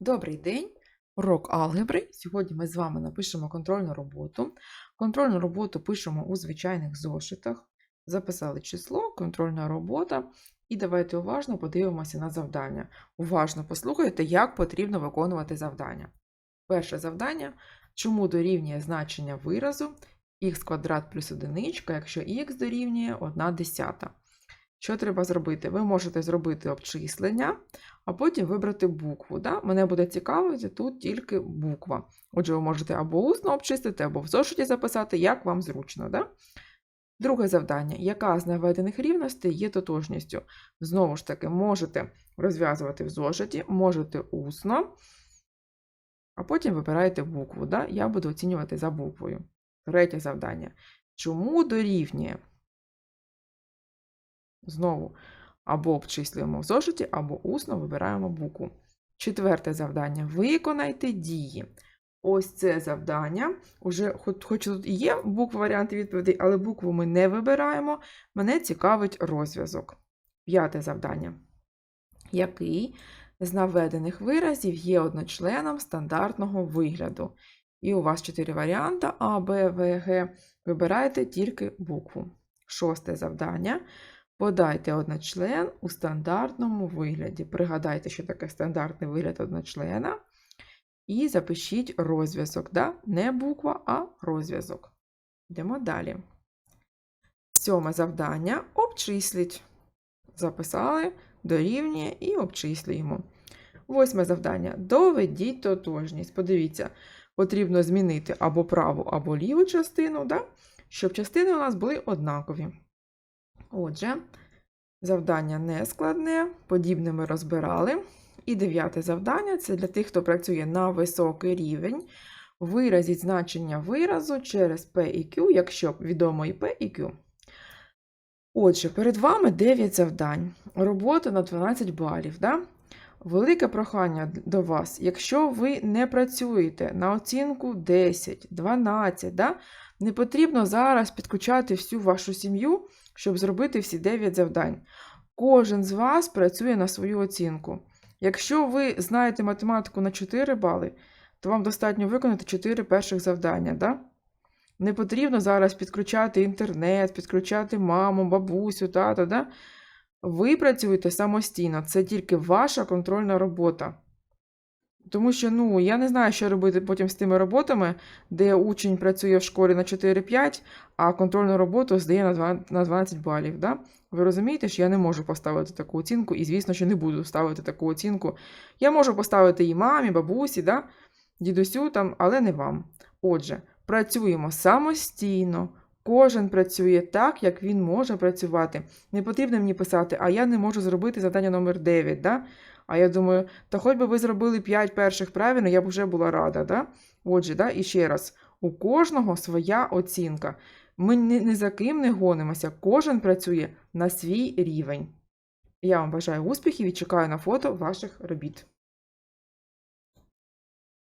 Добрий день! Урок алгебри. Сьогодні ми з вами напишемо контрольну роботу. Контрольну роботу пишемо у звичайних зошитах. Записали число, контрольна робота. І давайте уважно подивимося на завдання. Уважно послухайте, як потрібно виконувати завдання. Перше завдання. Чому дорівнює значення виразу х квадрат плюс одиничка, якщо х дорівнює 1 десята. Що треба зробити? Ви можете зробити обчислення, а потім вибрати букву. Да? Мене буде цікавити тут тільки буква. Отже, ви можете або усно обчистити, або в зошиті записати, як вам зручно. Да? Друге завдання. Яка з наведених рівностей є тотожністю? Знову ж таки, можете розв'язувати в зошиті, можете усно, а потім вибираєте букву. Да? Я буду оцінювати за буквою. Третє завдання. Чому дорівнює? Знову або обчислюємо в зошиті, або усно вибираємо букву. Четверте завдання. Виконайте дії. Ось це завдання. Уже, хоч, тут є буква варіанти відповідей, але букву ми не вибираємо. Мене цікавить розв'язок. П'яте завдання. Який з наведених виразів є одночленом стандартного вигляду? І у вас чотири варіанти А, Б, В, Г. Вибирайте тільки букву. Шосте завдання. Подайте одночлен у стандартному вигляді. Пригадайте, що таке стандартний вигляд одночлена. І запишіть розв'язок. Да? Не буква, а розв'язок. Йдемо далі. Сьоме завдання обчисліть. Записали, дорівнює і обчислюємо. Восьме завдання. Доведіть тотожність. Подивіться, потрібно змінити або праву, або ліву частину, да? щоб частини у нас були однакові. Отже, завдання не складне, подібне ми розбирали. І дев'яте завдання це для тих, хто працює на високий рівень. Виразіть значення виразу через P і Q, якщо відомо і P, і Q. Отже, перед вами 9 завдань. Робота на 12 балів. Да? Велике прохання до вас, якщо ви не працюєте на оцінку 10, 12, да? не потрібно зараз підключати всю вашу сім'ю, щоб зробити всі 9 завдань. Кожен з вас працює на свою оцінку. Якщо ви знаєте математику на 4 бали, то вам достатньо виконати 4 перших завдання. Да? Не потрібно зараз підключати інтернет, підключати маму, бабусю, тата. Да? Ви працюєте самостійно, це тільки ваша контрольна робота. Тому що, ну, я не знаю, що робити потім з тими роботами, де учень працює в школі на 4-5, а контрольну роботу здає на 12 балів. Да? Ви розумієте, що я не можу поставити таку оцінку, і, звісно, що не буду ставити таку оцінку. Я можу поставити і мамі, бабусі, да? дідусю, там, але не вам. Отже, працюємо самостійно. Кожен працює так, як він може працювати. Не потрібно мені писати, а я не можу зробити завдання номер 9. Да? А я думаю, та хоч би ви зробили 5 перших правильно, я б вже була рада. Да? Отже, да? і ще раз, у кожного своя оцінка. Ми ні, за ким не гонимося, кожен працює на свій рівень. Я вам бажаю успіхів і чекаю на фото ваших робіт.